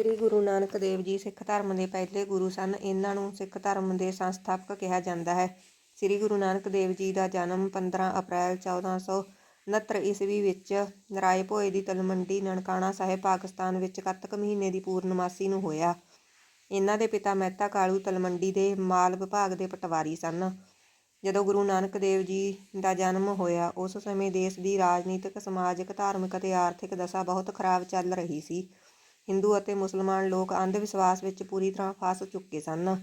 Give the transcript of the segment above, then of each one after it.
ਸ੍ਰੀ ਗੁਰੂ ਨਾਨਕ ਦੇਵ ਜੀ ਸਿੱਖ ਧਰਮ ਦੇ ਪਹਿਲੇ ਗੁਰੂ ਸਨ। ਇਹਨਾਂ ਨੂੰ ਸਿੱਖ ਧਰਮ ਦੇ ਸੰਸਥਾਪਕ ਕਿਹਾ ਜਾਂਦਾ ਹੈ। ਸ੍ਰੀ ਗੁਰੂ ਨਾਨਕ ਦੇਵ ਜੀ ਦਾ ਜਨਮ 15 ਅਪ੍ਰੈਲ 1469 ਈਸਵੀ ਵਿੱਚ ਰਾਏ ਭੋਏ ਦੀ ਤਲਮੰਡੀ ਨਨਕਾਣਾ ਸਾਹਿਬ, ਪਾਕਿਸਤਾਨ ਵਿੱਚ ਕੱਤਕ ਮਹੀਨੇ ਦੀ ਪੂਰਨਮਾਸੀ ਨੂੰ ਹੋਇਆ। ਇਹਨਾਂ ਦੇ ਪਿਤਾ ਮਹਿਤਾ ਕਾਲੂ ਤਲਮੰਡੀ ਦੇ ਮਾਲ ਵਿਭਾਗ ਦੇ ਪਟਵਾਰੀ ਸਨ। ਜਦੋਂ ਗੁਰੂ ਨਾਨਕ ਦੇਵ ਜੀ ਦਾ ਜਨਮ ਹੋਇਆ, ਉਸ ਸਮੇਂ ਦੇਸ਼ ਦੀ ਰਾਜਨੀਤਿਕ, ਸਮਾਜਿਕ, ਧਾਰਮਿਕ ਅਤੇ ਆਰਥਿਕ ਦਸ਼ਾ ਬਹੁਤ ਖਰਾਬ ਚੱਲ ਰਹੀ ਸੀ। ਹਿੰਦੂ ਅਤੇ ਮੁਸਲਮਾਨ ਲੋਕ ਅੰਧ ਵਿਸ਼ਵਾਸ ਵਿੱਚ ਪੂਰੀ ਤਰ੍ਹਾਂ ਫਸ ਚੁੱਕੇ ਸਨ।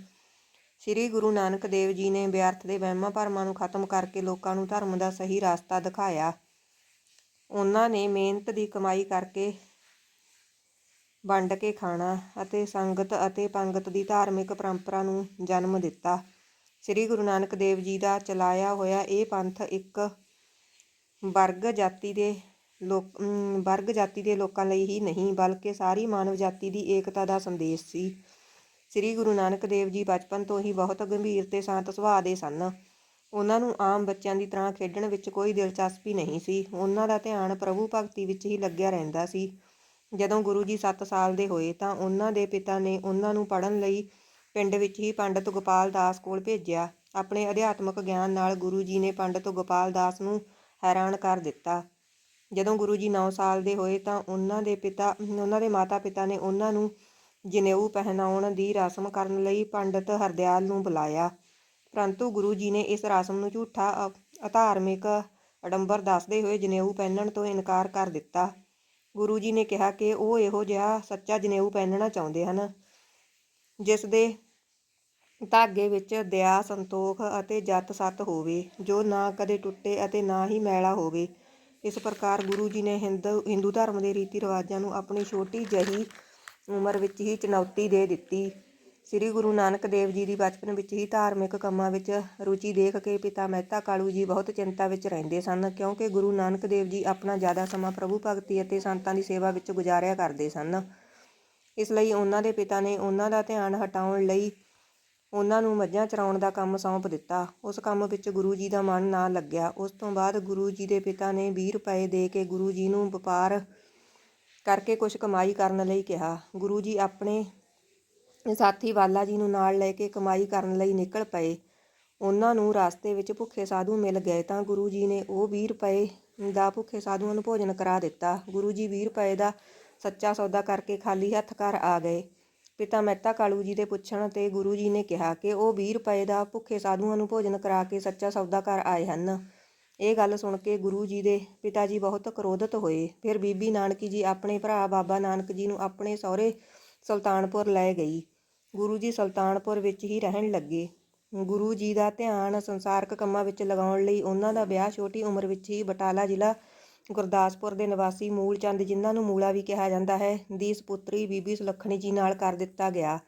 ਸ੍ਰੀ ਗੁਰੂ ਨਾਨਕ ਦੇਵ ਜੀ ਨੇ ਵਿਅਰਥ ਦੇ ਵਹਿਮਾਂ ਭਰਮਾਂ ਨੂੰ ਖਤਮ ਕਰਕੇ ਲੋਕਾਂ ਨੂੰ ਧਰਮ ਦਾ ਸਹੀ ਰਸਤਾ ਦਿਖਾਇਆ। ਉਹਨਾਂ ਨੇ ਮਿਹਨਤ ਦੀ ਕਮਾਈ ਕਰਕੇ ਵੰਡ ਕੇ ਖਾਣਾ ਅਤੇ ਸੰਗਤ ਅਤੇ ਪੰਗਤ ਦੀ ਧਾਰਮਿਕ ਪਰੰਪਰਾ ਨੂੰ ਜਨਮ ਦਿੱਤਾ। ਸ੍ਰੀ ਗੁਰੂ ਨਾਨਕ ਦੇਵ ਜੀ ਦਾ ਚਲਾਇਆ ਹੋਇਆ ਇਹ ਪੰਥ ਇੱਕ ਵਰਗ ਜਾਤੀ ਦੇ ਲੋਕ ਵਰਗ ਜਾਤੀ ਦੇ ਲੋਕਾਂ ਲਈ ਹੀ ਨਹੀਂ, ਬਲਕਿ ਸਾਰੀ ਮਾਨਵ ਜਾਤੀ ਦੀ ਏਕਤਾ ਦਾ ਸੰਦੇਸ਼ ਸੀ। ਸ੍ਰੀ ਗੁਰੂ ਨਾਨਕ ਦੇਵ ਜੀ ਬਚਪਨ ਤੋਂ ਹੀ ਬਹੁਤ ਗੰਭੀਰ ਤੇ ਸ਼ਾਂਤ ਸੁਭਾਅ ਦੇ ਸਨ। ਉਹਨਾਂ ਨੂੰ ਆਮ ਬੱਚਿਆਂ ਦੀ ਤਰ੍ਹਾਂ ਖੇਡਣ ਵਿੱਚ ਕੋਈ ਦਿਲਚਸਪੀ ਨਹੀਂ ਸੀ। ਉਹਨਾਂ ਦਾ ਧਿਆਨ ਪ੍ਰਭੂ ਭਗਤੀ ਵਿੱਚ ਹੀ ਲੱਗਿਆ ਰਹਿੰਦਾ ਸੀ। ਜਦੋਂ ਗੁਰੂ ਜੀ 7 ਸਾਲ ਦੇ ਹੋਏ ਤਾਂ ਉਹਨਾਂ ਦੇ ਪਿਤਾ ਨੇ ਉਹਨਾਂ ਨੂੰ ਪੜ੍ਹਨ ਲਈ ਪਿੰਡ ਵਿੱਚ ਹੀ ਪੰਡਤ ਗੋਪਾਲ ਦਾਸ ਕੋਲ ਭੇਜਿਆ। ਆਪਣੇ ਅਧਿਆਤਮਕ ਗਿਆਨ ਨਾਲ ਗੁਰੂ ਜੀ ਨੇ ਪੰਡਤ ਗੋਪਾਲ ਦਾਸ ਨੂੰ ਹੈਰਾਨ ਕਰ ਦਿੱਤਾ। ਜਦੋਂ ਗੁਰੂ ਜੀ 9 ਸਾਲ ਦੇ ਹੋਏ ਤਾਂ ਉਹਨਾਂ ਦੇ ਪਿਤਾ, ਉਹਨਾਂ ਦੇ ਮਾਤਾ ਪਿਤਾ ਨੇ ਉਹਨਾਂ ਨੂੰ ਜਨੇਊ ਪਹਿਨਾਉਣ ਦੀ ਰਸਮ ਕਰਨ ਲਈ ਪੰਡਤ ਹਰਦਿਆਲ ਨੂੰ ਬੁਲਾਇਆ। ਪਰੰਤੂ ਗੁਰੂ ਜੀ ਨੇ ਇਸ ਰਸਮ ਨੂੰ ਝੂਠਾ, ਅਧਾਰਮਿਕ ਅਡੰਬਰ ਦੱਸਦੇ ਹੋਏ ਜਨੇਊ ਪਹਿਨਣ ਤੋਂ ਇਨਕਾਰ ਕਰ ਦਿੱਤਾ। ਗੁਰੂ ਜੀ ਨੇ ਕਿਹਾ ਕਿ ਉਹ ਇਹੋ ਜਿਹਾ ਸੱਚਾ ਜਨੇਊ ਪਹਿਨਣਾ ਚਾਹੁੰਦੇ ਹਨ, ਜਿਸ ਦੇ ਧਾਗੇ ਵਿੱਚ ਦਇਆ, ਸੰਤੋਖ ਅਤੇ ਜਤ ਸਤ ਹੋਵੇ, ਜੋ ਨਾ ਕਦੇ ਟੁੱਟੇ ਅਤੇ ਨਾ ਹੀ ਮੈਲਾ ਹੋਵੇ। ਇਸ ਪ੍ਰਕਾਰ ਗੁਰੂ ਜੀ ਨੇ ਹਿੰਦੂ ਹਿੰਦੂ ਧਰਮ ਦੇ ਰੀਤੀ ਰਿਵਾਜਾਂ ਨੂੰ ਆਪਣੀ ਛੋਟੀ ਜਿਹੀ ਉਮਰ ਵਿੱਚ ਹੀ ਚੁਣੌਤੀ ਦੇ ਦਿੱਤੀ। ਸ੍ਰੀ ਗੁਰੂ ਨਾਨਕ ਦੇਵ ਜੀ ਦੀ ਬਚਪਨ ਵਿੱਚ ਹੀ ਧਾਰਮਿਕ ਕੰਮਾਂ ਵਿੱਚ ਰੁਚੀ ਦੇਖ ਕੇ ਪਿਤਾ ਮਹਿਤਾ ਕਾਲੂ ਜੀ ਬਹੁਤ ਚਿੰਤਾ ਵਿੱਚ ਰਹਿੰਦੇ ਸਨ, ਕਿਉਂਕਿ ਗੁਰੂ ਨਾਨਕ ਦੇਵ ਜੀ ਆਪਣਾ ਜ਼ਿਆਦਾ ਸਮਾਂ ਪ੍ਰਭੂ ਭਗਤੀ ਅਤੇ ਸੰਤਾਂ ਦੀ ਸੇਵਾ ਵਿੱਚ ਗੁਜ਼ਾਰਿਆ ਕਰਦੇ ਸਨ। ਇਸ ਲਈ ਉਹਨਾਂ ਦੇ ਪਿਤਾ ਨੇ ਉਹਨਾਂ ਦਾ ਧਿਆਨ ਹਟਾਉਣ ਲਈ ਉਹਨਾਂ ਨੂੰ ਮੱਝਾਂ ਚਰਾਉਣ ਦਾ ਕੰਮ ਸੌਂਪ ਦਿੱਤਾ। ਉਸ ਕੰਮ ਵਿੱਚ ਗੁਰੂ ਜੀ ਦਾ ਮਨ ਨਾ ਲੱਗਿਆ। ਉਸ ਤੋਂ ਬਾਅਦ ਗੁਰੂ ਜੀ ਦੇ ਪਿਤਾ ਨੇ 20 ਰੁਪਏ ਦੇ ਕੇ ਗੁਰੂ ਜੀ ਨੂੰ ਵਪਾਰ ਕਰਕੇ ਕੁਝ ਕਮਾਈ ਕਰਨ ਲਈ ਕਿਹਾ। ਗੁਰੂ ਜੀ ਆਪਣੇ ਸਾਥੀ ਵਾਲਾ ਜੀ ਨੂੰ ਨਾਲ ਲੈ ਕੇ ਕਮਾਈ ਕਰਨ ਲਈ ਨਿਕਲ ਪਏ। ਉਹਨਾਂ ਨੂੰ ਰਸਤੇ ਵਿੱਚ ਭੁੱਖੇ ਸਾਧੂ ਮਿਲ ਗਏ ਤਾਂ ਗੁਰੂ ਜੀ ਨੇ ਉਹ 20 ਰੁਪਏ ਦਾ ਭੁੱਖੇ ਸਾਧੂਆਂ ਨੂੰ ਭੋਜਨ ਕਰਾ ਦਿੱਤਾ। ਗੁਰੂ ਜੀ 20 ਰੁਪਏ ਦਾ ਸੱਚਾ ਸੌਦਾ ਕਰਕੇ ਖਾਲੀ ਹੱਥ ਘਰ ਆ ਗਏ। ਪਿਤਾ ਮਹਿਤਾ ਕਾਲੂ ਜੀ ਦੇ ਪੁੱਛਣ ਤੇ ਗੁਰੂ ਜੀ ਨੇ ਕਿਹਾ ਕਿ ਉਹ 20 ਰੁਪਏ ਦਾ ਭੁੱਖੇ ਸਾਧੂਆਂ ਨੂੰ ਭੋਜਨ ਕਰਾ ਕੇ ਸੱਚਾ ਸੌਦਾ ਕਰ ਆਏ ਹਨ। ਇਹ ਗੱਲ ਸੁਣ ਕੇ ਗੁਰੂ ਜੀ ਦੇ ਪਿਤਾ ਜੀ ਬਹੁਤ ਕ੍ਰੋਧਿਤ ਹੋਏ। ਫਿਰ ਬੀਬੀ ਨਾਨਕੀ ਜੀ ਆਪਣੇ ਭਰਾ ਬਾਬਾ ਨਾਨਕ ਜੀ ਨੂੰ ਆਪਣੇ ਸਹੁਰੇ ਸੁਲਤਾਨਪੁਰ ਲੈ ਗਈ। ਗੁਰੂ ਜੀ ਸੁਲਤਾਨਪੁਰ ਵਿੱਚ ਹੀ ਰਹਿਣ ਲੱਗੇ। ਗੁਰੂ ਜੀ ਦਾ ਧਿਆਨ ਸੰਸਾਰਕ ਕੰਮਾਂ ਵਿੱਚ ਲਗਾਉਣ ਲਈ ਉਹਨਾਂ ਦਾ ਵਿਆਹ ਛੋਟੀ ਉਮਰ ਵਿੱਚ ਹੀ ਬਟਾਲਾ ਜ਼ਿਲ੍ਹਾ ਗੁਰਦਾਸਪੁਰ ਦੇ ਨਿਵਾਸੀ ਮੂਲ ਚੰਦ, ਜਿਨ੍ਹਾਂ ਨੂੰ ਮੂਲਾ ਵੀ ਕਿਹਾ ਜਾਂਦਾ ਹੈ, ਦੀ ਸੁਪੁੱਤਰੀ ਬੀਬੀ ਸੁਲੱਖਣੀ ਜੀ ਨਾਲ ਕਰ ਦਿੱਤਾ ਗਿਆ।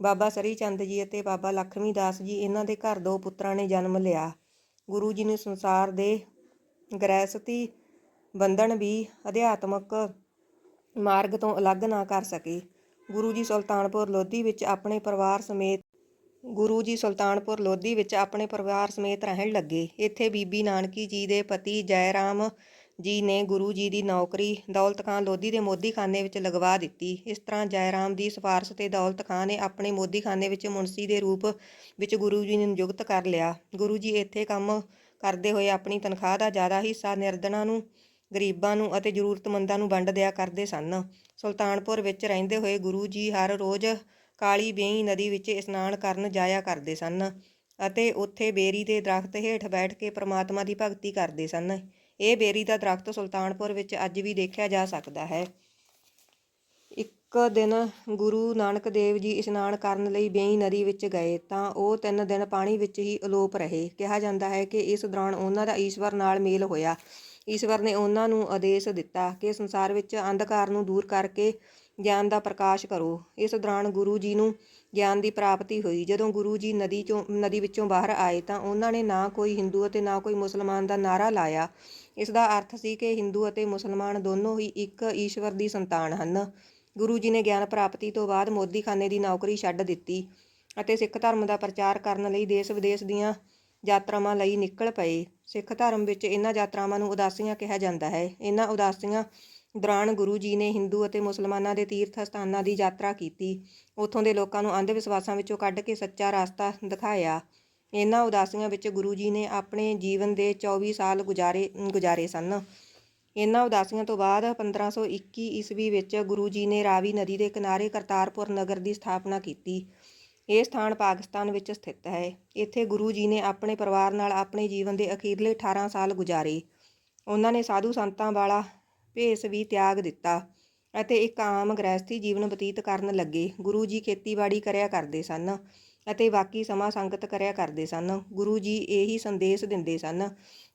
ਬਾਬਾ ਸਰੀ ਚੰਦ ਜੀ ਅਤੇ ਬਾਬਾ ਲਖਮੀ ਦਾਸ ਜੀ ਇਹਨਾਂ ਦੇ ਘਰ ਦੋ ਪੁੱਤਰਾਂ ਨੇ ਜਨਮ ਲਿਆ। ਗੁਰੂ ਜੀ ਨੇ ਸੰਸਾਰ ਦੇ ਗ੍ਰਹਿਸਤੀ ਬੰਧਨ ਵੀ ਅਧਿਆਤਮਕ ਮਾਰਗ ਤੋਂ ਅਲੱਗ ਨਾ ਕਰ ਸਕੇ। ਗੁਰੂ ਜੀ ਸੁਲਤਾਨਪੁਰ ਲੋਧੀ ਵਿੱਚ ਆਪਣੇ ਪਰਿਵਾਰ ਸਮੇਤ, ਗੁਰੂ ਜੀ ਸੁਲਤਾਨਪੁਰ ਲੋਧੀ ਵਿੱਚ ਆਪਣੇ ਪਰਿਵਾਰ ਸਮੇਤ ਰਹਿਣ ਲੱਗੇ। ਇੱਥੇ ਬੀਬੀ ਨਾਨਕੀ ਜੀ ਦੇ ਪਤੀ ਜੈ ਰਾਮ ਜੀ ਨੇ ਗੁਰੂ ਜੀ ਦੀ ਨੌਕਰੀ ਦੌਲਤ ਖਾਨ ਲੋਧੀ ਦੇ ਮੋਦੀਖਾਨੇ ਵਿੱਚ ਲਗਵਾ ਦਿੱਤੀ। ਇਸ ਤਰ੍ਹਾਂ ਜੈਰਾਮ ਦੀ ਸਿਫਾਰਸ਼ ਤੇ ਦੌਲਤ ਖਾਨ ਨੇ ਆਪਣੇ ਮੋਦੀਖਾਨੇ ਵਿੱਚ ਮੁਨਸੀ ਦੇ ਰੂਪ ਵਿੱਚ ਗੁਰੂ ਜੀ ਨੂੰ ਨਿਯੁਕਤ ਕਰ ਲਿਆ। ਗੁਰੂ ਜੀ ਇੱਥੇ ਕੰਮ ਕਰਦੇ ਹੋਏ ਆਪਣੀ ਤਨਖਾਹ ਦਾ ਜ਼ਿਆਦਾ ਹਿੱਸਾ ਨਿਰਧਨਾਂ ਨੂੰ, ਗਰੀਬਾਂ ਨੂੰ ਅਤੇ ਜ਼ਰੂਰਤਮੰਦਾਂ ਨੂੰ ਵੰਡ ਦਿਆ ਕਰਦੇ ਸਨ। ਸੁਲਤਾਨਪੁਰ ਵਿੱਚ ਰਹਿੰਦੇ ਹੋਏ ਗੁਰੂ ਜੀ ਹਰ ਰੋਜ਼ ਕਾਲੀ ਬੇਈ ਨਦੀ ਵਿੱਚ ਇਸ਼ਨਾਨ ਕਰਨ ਜਾਇਆ ਕਰਦੇ ਸਨ ਅਤੇ ਉੱਥੇ ਬੇਰੀ ਦੇ ਦਰਖਤ ਹੇਠ ਬੈਠ ਕੇ ਪ੍ਰਮਾਤਮਾ ਦੀ ਭਗਤੀ ਕਰਦੇ ਸਨ। ਇਹ ਬੇਰੀ ਦਾ ਦਰਖਤ ਸੁਲਤਾਨਪੁਰ ਵਿੱਚ ਅੱਜ ਵੀ ਦੇਖਿਆ ਜਾ ਸਕਦਾ ਹੈ। ਇੱਕ ਦਿਨ ਗੁਰੂ ਨਾਨਕ ਦੇਵ ਜੀ ਇਸ਼ਨਾਨ ਕਰਨ ਲਈ ਬੇਈ ਨਦੀ ਵਿੱਚ ਗਏ ਤਾਂ ਉਹ ਤਿੰਨ ਦਿਨ ਪਾਣੀ ਵਿੱਚ ਹੀ ਅਲੋਪ ਰਹੇ। ਕਿਹਾ ਜਾਂਦਾ ਹੈ ਕਿ ਇਸ ਦੌਰਾਨ ਉਹਨਾਂ ਦਾ ਈਸ਼ਵਰ ਨਾਲ ਮੇਲ ਹੋਇਆ। ਈਸ਼ਵਰ ਨੇ ਉਹਨਾਂ ਨੂੰ ਆਦੇਸ਼ ਦਿੱਤਾ ਕਿ ਸੰਸਾਰ ਵਿੱਚ ਅੰਧਕਾਰ ਨੂੰ ਦੂਰ ਕਰਕੇ ਗਿਆਨ ਦਾ ਪ੍ਰਕਾਸ਼ ਕਰੋ। ਇਸ ਦੌਰਾਨ ਗੁਰੂ ਜੀ ਨੂੰ ਗਿਆਨ ਦੀ ਪ੍ਰਾਪਤੀ ਹੋਈ। ਜਦੋਂ ਗੁਰੂ ਜੀ ਨਦੀ ਚੋਂ, ਨਦੀ ਵਿੱਚੋਂ ਬਾਹਰ ਆਏ ਤਾਂ ਉਹਨਾਂ ਨੇ ਨਾ ਕੋਈ ਹਿੰਦੂ ਅਤੇ ਨਾ ਕੋਈ ਮੁਸਲਮਾਨ ਦਾ ਨਾਰਾ ਲਾਇਆ। ਇਸ ਦਾ ਅਰਥ ਸੀ ਕਿ ਹਿੰਦੂ ਅਤੇ ਮੁਸਲਮਾਨ ਦੋਨੋਂ ਹੀ ਇੱਕ ਈਸ਼ਵਰ ਦੀ ਸੰਤਾਨ ਹਨ। ਗੁਰੂ ਜੀ ਨੇ ਗਿਆਨ ਪ੍ਰਾਪਤੀ ਤੋਂ ਬਾਅਦ ਮੋਦੀਖਾਨੇ ਦੀ ਨੌਕਰੀ ਛੱਡ ਦਿੱਤੀ ਅਤੇ ਸਿੱਖ ਧਰਮ ਦਾ ਪ੍ਰਚਾਰ ਕਰਨ ਲਈ ਦੇਸ਼ ਵਿਦੇਸ਼ ਦੀਆਂ ਯਾਤਰਾਵਾਂ ਲਈ ਨਿਕਲ ਪਏ। ਸਿੱਖ ਧਰਮ ਵਿੱਚ ਇਹਨਾਂ ਯਾਤਰਾਵਾਂ ਨੂੰ ਉਦਾਸੀਆਂ ਕਿਹਾ ਜਾਂਦਾ ਹੈ। ਇਹਨਾਂ ਉਦਾਸੀਆਂ ਦੌਰਾਨ ਗੁਰੂ ਜੀ ਨੇ ਹਿੰਦੂ ਅਤੇ ਮੁਸਲਮਾਨਾਂ ਦੇ ਤੀਰਥ ਸਥਾਨਾਂ ਦੀ ਯਾਤਰਾ ਕੀਤੀ। ਉੱਥੋਂ ਦੇ ਲੋਕਾਂ ਨੂੰ ਅੰਧ ਵਿਸ਼ਵਾਸਾਂ ਵਿੱਚੋਂ ਕੱਢ ਕੇ ਸੱਚਾ ਰਸਤਾ ਦਿਖਾਇਆ। ਇਹਨਾਂ ਉਦਾਸੀਆਂ ਵਿੱਚ ਗੁਰੂ ਜੀ ਨੇ ਆਪਣੇ ਜੀਵਨ ਦੇ 24 ਸਾਲ ਗੁਜ਼ਾਰੇ ਗੁਜ਼ਾਰੇ ਸਨ। ਇਹਨਾਂ ਉਦਾਸੀਆਂ ਤੋਂ ਬਾਅਦ 1521 ਈਸਵੀ ਵਿੱਚ ਗੁਰੂ ਜੀ ਨੇ ਰਾਵੀ ਨਦੀ ਦੇ ਕਿਨਾਰੇ ਕਰਤਾਰਪੁਰ ਨਗਰ ਦੀ ਸਥਾਪਨਾ ਕੀਤੀ। ਇਹ ਸਥਾਨ ਪਾਕਿਸਤਾਨ ਵਿੱਚ ਸਥਿਤ ਹੈ। ਇੱਥੇ ਗੁਰੂ ਜੀ ਨੇ ਆਪਣੇ ਪਰਿਵਾਰ ਨਾਲ ਆਪਣੇ ਜੀਵਨ ਦੇ ਅਖੀਰਲੇ 18 ਸਾਲ ਗੁਜ਼ਾਰੇ। ਉਹਨਾਂ ਨੇ ਸਾਧੂ ਸੰਤਾਂ ਵਾਲਾ ਭੇਸ ਵੀ ਤਿਆਗ ਦਿੱਤਾ ਅਤੇ ਇੱਕ ਆਮ ਗ੍ਰਹਿਸਥੀ ਜੀਵਨ ਬਤੀਤ ਕਰਨ ਲੱਗੇ। ਗੁਰੂ ਜੀ ਖੇਤੀਬਾੜੀ ਕਰਿਆ ਕਰਦੇ ਸਨ। ਅਤੇ ਬਾਕੀ ਸਮਾਂ ਸੰਗਤ ਕਰਿਆ ਕਰਦੇ ਸਨ। ਗੁਰੂ ਜੀ ਇਹੀ ਸੰਦੇਸ਼ ਦਿੰਦੇ ਸਨ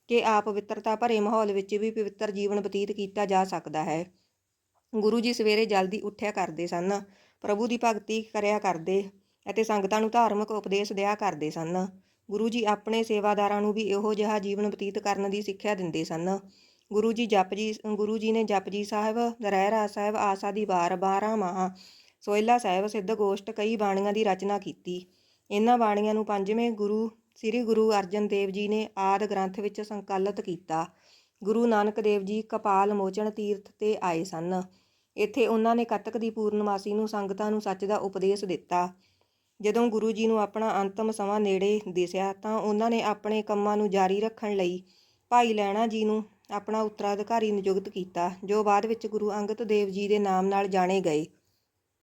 ਕਿ ਆਪ ਪਵਿੱਤਰਤਾ ਭਰੇ ਮਾਹੌਲ ਵਿੱਚ ਵੀ ਪਵਿੱਤਰ ਜੀਵਨ ਬਤੀਤ ਕੀਤਾ ਜਾ ਸਕਦਾ ਹੈ। ਗੁਰੂ ਜੀ ਸਵੇਰੇ ਜਲਦੀ ਉੱਠਿਆ ਕਰਦੇ ਸਨ, ਪ੍ਰਭੂ ਦੀ ਭਗਤੀ ਕਰਿਆ ਕਰਦੇ ਅਤੇ ਸੰਗਤਾਂ ਨੂੰ ਧਾਰਮਿਕ ਉਪਦੇਸ਼ ਦਿਆ ਕਰਦੇ ਸਨ। ਗੁਰੂ ਜੀ ਆਪਣੇ ਸੇਵਾਦਾਰਾਂ ਨੂੰ ਵੀ ਇਹੋ ਜਿਹਾ ਜੀਵਨ ਬਤੀਤ ਕਰਨ ਦੀ ਸਿੱਖਿਆ ਦਿੰਦੇ ਸਨ। ਗੁਰੂ ਜੀ ਜਪਜੀ ਗੁਰੂ ਜੀ ਨੇ ਜਪਜੀ ਸਾਹਿਬ, ਦਰਹਿਰਾ ਸਾਹਿਬ, ਆਸਾ ਦੀ ਵਾਰ 12 ਮਾਹ ਸੋਇਲਾ ਸਾਹਿਬ, ਸਿੱਧ ਗੋਸ਼ਟ, ਕਈ ਬਾਣੀਆਂ ਦੀ ਰਚਨਾ ਕੀਤੀ। ਇਹਨਾਂ ਬਾਣੀਆਂ ਨੂੰ ਪੰਜਵੇਂ ਗੁਰੂ, ਸ੍ਰੀ ਗੁਰੂ ਅਰਜਨ ਦੇਵ ਜੀ ਨੇ ਆਦ ਗ੍ਰੰਥ ਵਿੱਚ ਸੰਕਲਿਤ ਕੀਤਾ। ਗੁਰੂ ਨਾਨਕ ਦੇਵ ਜੀ ਕਪਾਲ ਮੋਚਨ ਤੀਰਥ ਤੇ ਆਏ ਸਨ। ਇੱਥੇ ਉਹਨਾਂ ਨੇ ਕੱਤਕ ਦੀ ਪੂਰਨਮਾਸੀ ਨੂੰ ਸੰਗਤਾਂ ਨੂੰ ਸੱਚ ਦਾ ਉਪਦੇਸ਼ ਦਿੱਤਾ। ਜਦੋਂ ਗੁਰੂ ਜੀ ਨੂੰ ਆਪਣਾ ਅੰਤਮ ਸਮਾਂ ਨੇੜੇ ਦਿਸਿਆ ਤਾਂ ਉਹਨਾਂ ਨੇ ਆਪਣੇ ਕੰਮਾਂ ਨੂੰ ਜਾਰੀ ਰੱਖਣ ਲਈ ਭਾਈ ਲੈਣਾ ਜੀ ਨੂੰ ਆਪਣਾ ਉੱਤਰਾਧਿਕਾਰੀ ਨਿਯੁਕਤ ਕੀਤਾ, ਜੋ ਬਾਅਦ ਵਿੱਚ ਗੁਰੂ ਅੰਗਦ ਦੇਵ ਜੀ ਦੇ ਨਾਮ ਨਾਲ ਜਾਣੇ ਗਏ।